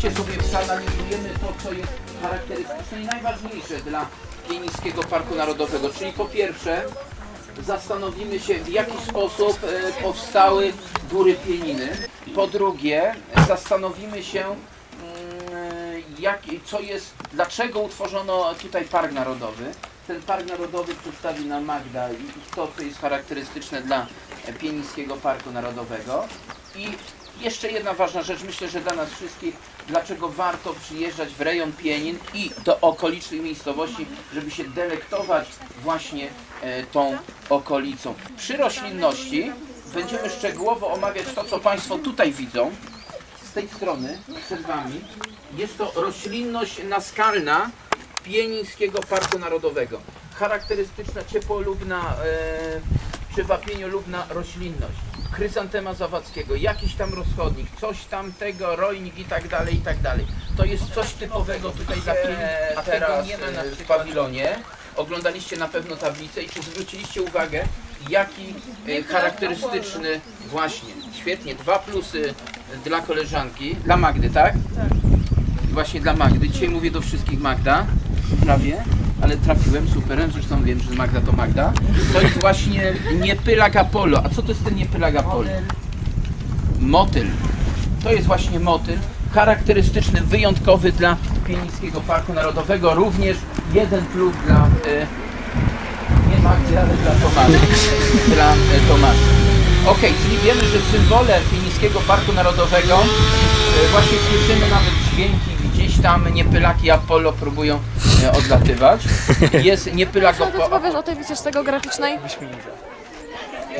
oczywiście sobie przeanalizujemy to, co jest charakterystyczne i najważniejsze dla Pienińskiego Parku Narodowego. Czyli po pierwsze zastanowimy się, w jaki sposób e, powstały góry Pieniny. Po drugie, zastanowimy się, mm, jak, co jest, dlaczego utworzono tutaj Park Narodowy. Ten Park Narodowy przedstawi nam Magda i to, co jest charakterystyczne dla Pienińskiego Parku Narodowego. I jeszcze jedna ważna rzecz, myślę, że dla nas wszystkich, dlaczego warto przyjeżdżać w rejon Pienin i do okolicznych miejscowości, żeby się delektować właśnie e, tą okolicą. Przy roślinności będziemy szczegółowo omawiać to, co Państwo tutaj widzą. Z tej strony, przed Wami, jest to roślinność naskalna Pienińskiego Parku Narodowego. Charakterystyczna, ciepłolubna e, czy wapieniolubna roślinność. Chryzantema zawadzkiego, jakiś tam rozchodnik, coś tamtego, rojnik i tak dalej, i tak dalej. To jest coś typowego tutaj dla Pielin, a tego nie ma na w pawilonie. Oglądaliście na pewno tablicę i czy zwróciliście uwagę, jaki e, charakterystyczny właśnie, świetnie, dwa plusy dla koleżanki, dla Magdy, tak? Właśnie dla Magdy. Dzisiaj mówię do wszystkich Magda, prawie, ale trafiłem, super, zresztą wiem, że Magda to Magda. To jest właśnie niepylak Apollo. A co to jest ten niepylak Apollo? Motyl. To jest właśnie motyl, charakterystyczny, wyjątkowy dla Pienińskiego Parku Narodowego. Również jeden plus dla e, nie Magdy, ale dla Tomasza. Dla e, Tomasza. Okej, czyli wiemy, że symbole Pienińskiego Parku Narodowego e, właśnie słyszymy nawet dźwięki gdzieś tam niepylaki Apollo próbują e, odlatywać. Jest niepylak Co ty Apollo. powiesz o tej wycieczce graficznej?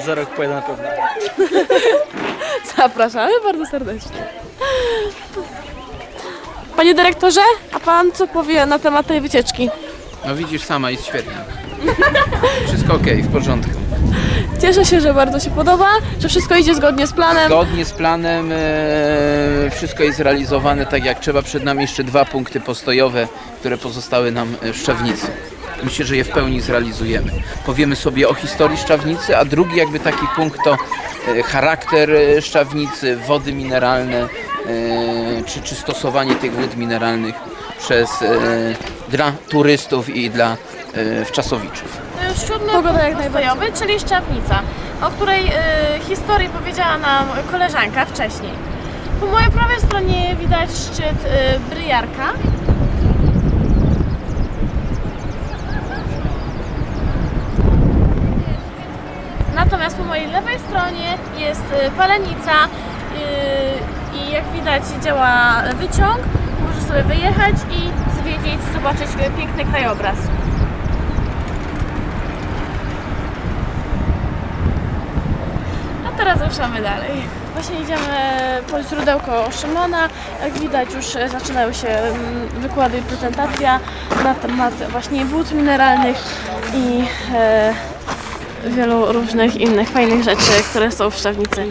Za rok pojadę na pewno. Zapraszamy bardzo serdecznie. Panie dyrektorze, a pan co powie na temat tej wycieczki? No widzisz sama, jest świetna. Wszystko okej, w porządku. Cieszę się, że bardzo się podoba, że wszystko idzie zgodnie z planem. Zgodnie z planem e, wszystko jest realizowane tak jak trzeba. Przed nami jeszcze dwa punkty postojowe, które pozostały nam e, w Szczawnicy. Myślę, że je w pełni zrealizujemy. Powiemy sobie o historii Szczawnicy, a drugi jakby taki punkt to e, charakter e, Szczawnicy, wody mineralne, e, czy, czy stosowanie tych wód mineralnych przez, e, dla turystów i dla e, wczasowiczów. Siódmy Pogoda jak najbardziej. postojowy, czyli Szczawnica, o której y, historii powiedziała nam koleżanka wcześniej. Po mojej prawej stronie widać szczyt y, Bryjarka. Natomiast po mojej lewej stronie jest y, Palenica y, i jak widać działa wyciąg. Możesz sobie wyjechać i zwiedzić, zobaczyć y, piękny krajobraz. A teraz ruszamy dalej. Właśnie idziemy po źródełko Szymona. Jak widać już zaczynają się mm, wykłady i prezentacja na temat właśnie wód mineralnych i e, wielu różnych innych fajnych rzeczy, które są w Szczawnicy.